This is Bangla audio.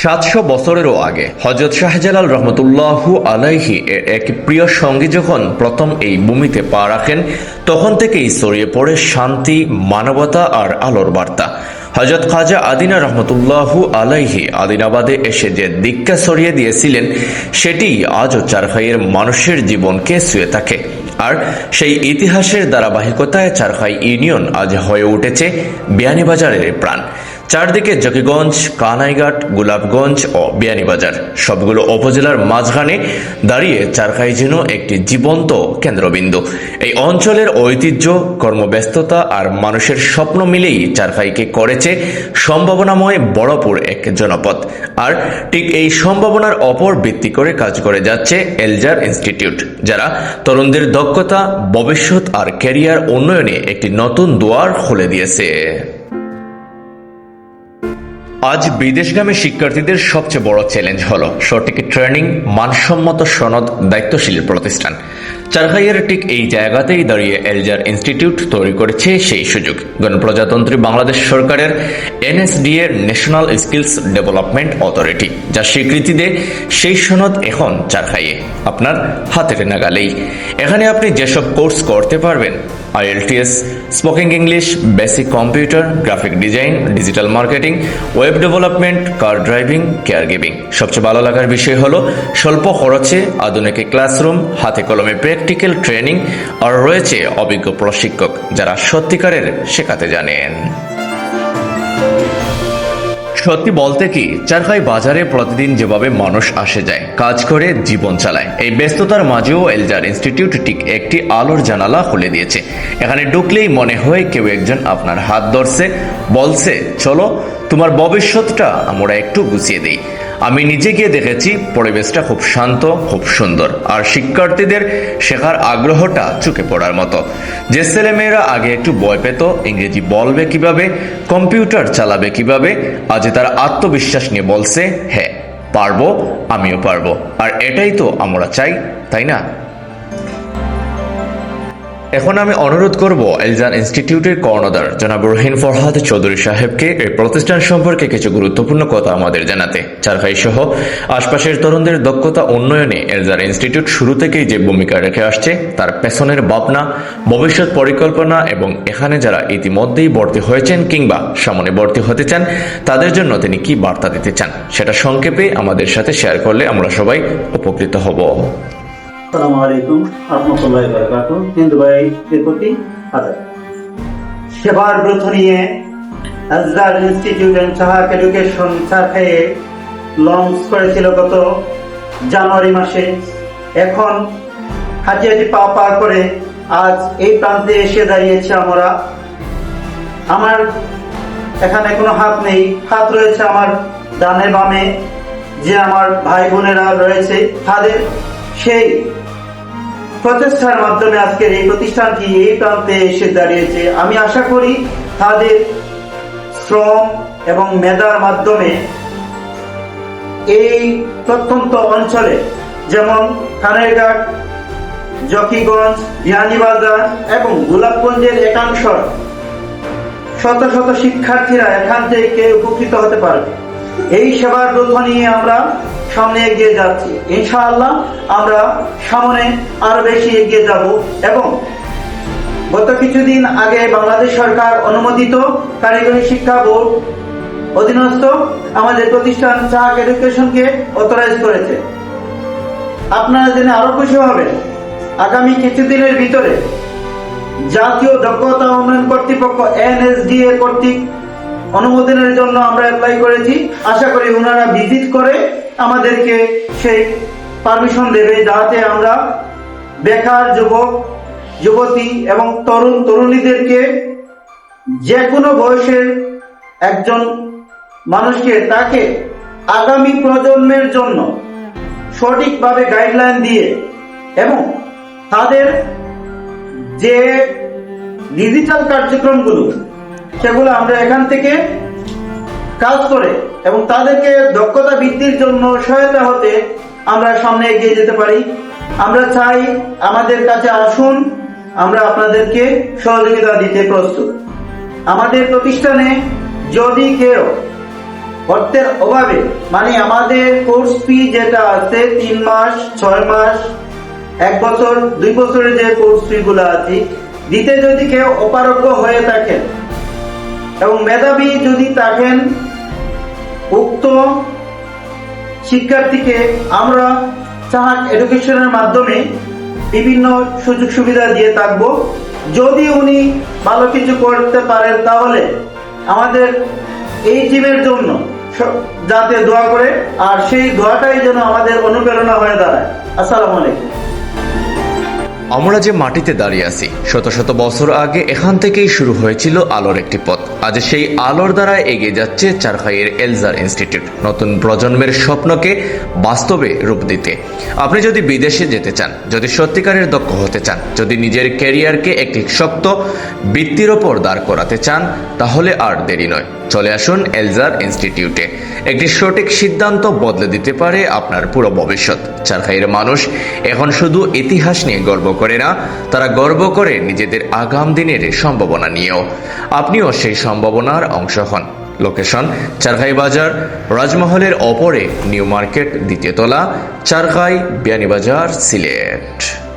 সাতশো বছরেরও আগে হজরত শাহজালাল রহমতুল্লাহু আলাইহি এর এক প্রিয় সঙ্গী যখন প্রথম এই ভূমিতে পা রাখেন, তখন থেকেই ছড়িয়ে পড়ে শান্তি, মানবতা আর আলোর বার্তা। হজরত খাজা আদিনা রহমতুল্লাহু আলাইহি আদিনাবাদে এসে যে দীক্ষা ছড়িয়ে দিয়েছিলেন, সেটি আজও চারখাইয়ের মানুষের জীবনকে ছুঁয়ে থাকে। আর সেই ইতিহাসের ধারাবাহিকতায় চারখাই ইউনিয়ন আজ হয়ে উঠেছে বিয়ানীবাজারের প্রাণ। চারদিকে জকিগঞ্জ, কানাইঘাট, গোলাপগঞ্জ ও বিয়ানীবাজার। সবগুলো উপজেলার মাঝখানে দাঁড়িয়ে চারখাই যেন একটি জীবন্ত কেন্দ্রবিন্দু। এই অঞ্চলের ঐতিহ্য, কর্মব্যস্ততা আর মানুষের স্বপ্ন মিলেই চারখাইকে করেছে সম্ভাবনাময় বড়পুর এক জনপদ। আর ঠিক এই সম্ভাবনার অপর ভিত্তি করে কাজ করে যাচ্ছে এলজার ইনস্টিটিউট, যারা তরুণদের দক্ষতা, ভবিষ্যৎ আর ক্যারিয়ার উন্নয়নে একটি নতুন দুয়ার খুলে দিয়েছে। আজ বিদেশগামী শিক্ষার্থীদের সবচেয়ে বড় চ্যালেঞ্জ হলো সঠিক ট্রেনিং মানসম্মত সনদ, দায়িত্বশীল প্রতিষ্ঠান। চারখাইয়ের ঠিক এই জায়গাতেই দাঁড়িয়ে এলজার ইনস্টিটিউট তৈরি করেছে সেই সুযোগ। গণপ্রজাতন্ত্রী বাংলাদেশ সরকারের এনএসডি এর ন্যাশনাল স্কিলস ডেভেলপমেন্ট অথরিটি যা স্বীকৃতি দেয় সেই সনদ এখন চারখাইয়ে। আপনার হাতের নাগালেই। এখানে আপনি যেসব কোর্স করতে পারবেন IELTS, spoking English, basic computer, graphic design, digital marketing, web development, car driving care giving সবচেয়ে ভালো লাগার বিষয় হলো স্বল্প খরচে আধুনিক ক্লাসরুম, হাতে কলমে প্র্যাকটিক্যাল ট্রেনিং আর রয়েছে অভিজ্ঞ প্রশিক্ষক যারা সত্যিকারের শেখাতে জানেন। সত্যি বলতে কি চারখাই বাজারে প্রতিদিন যেভাবে মানুষ আসে যায়, কাজ করে, জীবন চালায়। এই ব্যস্ততার মাঝেও এলজার ইনস্টিটিউট ঠিক একটি আলোর জানালা খুলে দিয়েছে। এখানে ঢুকলেই মনে হয় কেউ একজন আপনার হাত ধরছে, বলছে, চলো, তোমার ভবিষ্যৎটা আমরা একটু গুছিয়ে দিই। আমি নিজে গিয়ে দেখেছি, পরিবেশটা খুব শান্ত, খুব সুন্দর। আর শিক্ষার্থীদের শেখার আগ্রহটা চুকে পড়ার মতো। যে ছেলেমেয়েরা আগে একটু ভয় পেত, ইংরেজি বলবে কীভাবে, কম্পিউটার চালাবে কীভাবে, আজ তারা আত্মবিশ্বাস নিয়ে বলছে হ্যাঁ পারব, আমিও পারব। আর এটাই তো আমরা চাই, তাই না? এখন আমি অনুরোধ করব এলজান ইনস্টিটিউটের কর্ণধার, জনাব রহিন ফরহাদ চৌধুরী সাহেবকে এই প্রতিষ্ঠান সম্পর্কে কিছু গুরুত্বপূর্ণ কথা আমাদের জানাতে। চারখাই সহ আশপাশের তরুণদের দক্ষতা উন্নয়নে এলজার ইনস্টিটিউট শুরু থেকেই যে ভূমিকা রেখে আসছে, তার পেছনের ভাবনা, ভবিষ্যৎ পরিকল্পনা এবং এখানে যারা ইতিমধ্যেই ভর্তি হয়েছেন কিংবা সামনে ভর্তি হতে চান, তাদের জন্য তিনি কি বার্তা দিতে চান, সেটা সংক্ষেপে আমাদের সাথে শেয়ার করলে আমরা সবাই উপকৃত হব। আসসালামু আলাইকুম রহমতুল্লাহ বারকাতু হিন্দু ভাই প্রতি আদাব। সেবার ব্রত নিয়ে আজদার ইনস্টিটিউট এডুকেশন লঞ্চ করেছিল গত জানুয়ারি মাসে। এখন হাঁটি পা পা করে আজ এই প্রান্তে এসে দাঁড়িয়েছে আমরা। আমার এখানে কোনো হাত নেই। হাত রয়েছে আমার ডানে বামে, যে আমার ভাই বোনেরা রয়েছে, তাদের সেই প্রচেষ্টার মাধ্যমে আজকের এই প্রতিষ্ঠানটি এই প্রান্তে এসে দাঁড়িয়েছে। আমি আশা করি তাদের শ্রম এবং মেধার মাধ্যমে এই প্রত্যন্ত অঞ্চলে, যেমন খানেরঘাট জকিগঞ্জ, বিয়ানীবাজার এবং গোলাপগঞ্জের একাংশ শত শত শিক্ষার্থীরা এখান থেকে উপকৃত হতে পারবে। এই সেবার ব্রত নিয়ে আমরা সামনে এগিয়ে যাচ্ছি। ইনশাআল্লাহ আমরা সামনে আরও বেশি এগিয়ে যাব এবং গত কিছুদিন আগে বাংলাদেশ সরকার অনুমোদিত কারিগরি শিক্ষা বোর্ড অধীনস্থ আমাদের প্রতিষ্ঠান চাক এডুকেশনকে অথরাইজ করেছে। আপনারা জেনে আরও খুশি হবেন, আগামী কিছুদিনের ভিতরে জাতীয় দক্ষতা উন্নয়ন কর্তৃপক্ষ এনএসডিএ কর্তৃক অনুমোদনের জন্য আমরা অ্যাপ্লাই করেছি। আশা করি ওনারা ভিজিট করে আমাদেরকে সেই পারমিশন দেবে যাতে আমরা বেকার যুবক, যুবতী এবং তরুণ তরুণীদেরকে যে কোনো বয়সের একজন মানুষকে তাকে আগামী প্রজন্মের জন্য সঠিকভাবে গাইডলাইন দিয়ে এবং তাদের যে ডিজিটাল কার্যক্রমগুলো সেগুলো আমরা এখান থেকে কাজ করে এবং তাদেরকে দক্ষতা বৃদ্ধির জন্য সহায়তা হতে আমরা সামনে এগিয়ে যেতে পারি। আমরা চাই আমাদের কাছে আসুন, আমরা আপনাদেরকে সহযোগিতা দিতে প্রস্তুত। আমাদের প্রতিষ্ঠানে যদি কেউ অর্থের অভাবে মানে আমাদের কোর্স ফি যেটা আছে, তিন মাস, ছয় মাস, এক বছর, দুই বছরের যে কোর্স ফি গুলো আছে, দিতে যদি কেউ অপারগ্য হয়ে থাকেন এবং মেধাবী যদি থাকেন, উক্ত শিক্ষার্থীকে আমরা চাহাক এডুকেশনের মাধ্যমে বিভিন্ন সুযোগ সুবিধা দিয়ে থাকব। যদি উনি ভালো কিছু করতে পারেন তাহলে আমাদের এই টিমের জন্য যাতে দোয়া করে, আর সেই দোয়াটাই যেন আমাদের অনুপ্রেরণা হয়ে দাঁড়ায়। আসসালামু আলাইকুম। আমরা যে মাটিতে দাঁড়িয়ে আছি, শত শত বছর আগে এখান থেকেই শুরু হয়েছিল আলোর একটি পথ। আজ সেই আলোর দ্বারা এগিয়ে যাচ্ছে চারখাইয়ের এলজার ইনস্টিটিউট, নতুন প্রজন্মের স্বপ্নকে বাস্তবে রূপ দিতে। আপনি যদি বিদেশে যেতে চান, যদি সত্যিকারের দক্ষ হতে চান, যদি নিজের ক্যারিয়ারকে একটি শক্ত বৃত্তির ওপর দাঁড় করাতে চান, তাহলে আর দেরি নয়। চলে আসুন এলজার ইনস্টিটিউটে। একটি সঠিক সিদ্ধান্ত বদলে দিতে পারে আপনার পুরো ভবিষ্যৎ। চারখাইয়ের মানুষ এখন শুধু ইতিহাস নিয়ে গর্ব করে না, তারা গর্ব করে নিজেদের আগাম দিনের সম্ভাবনা নিয়েও। আপনিও সেই সম্ভাবনার অংশ হন। লোকেশন, চারঘাই বাজার, রাজমহলের অপরে নিউ মার্কেট, দ্বিতীয় তলা চারখাই বিয়ানীবাজার, সিলেট।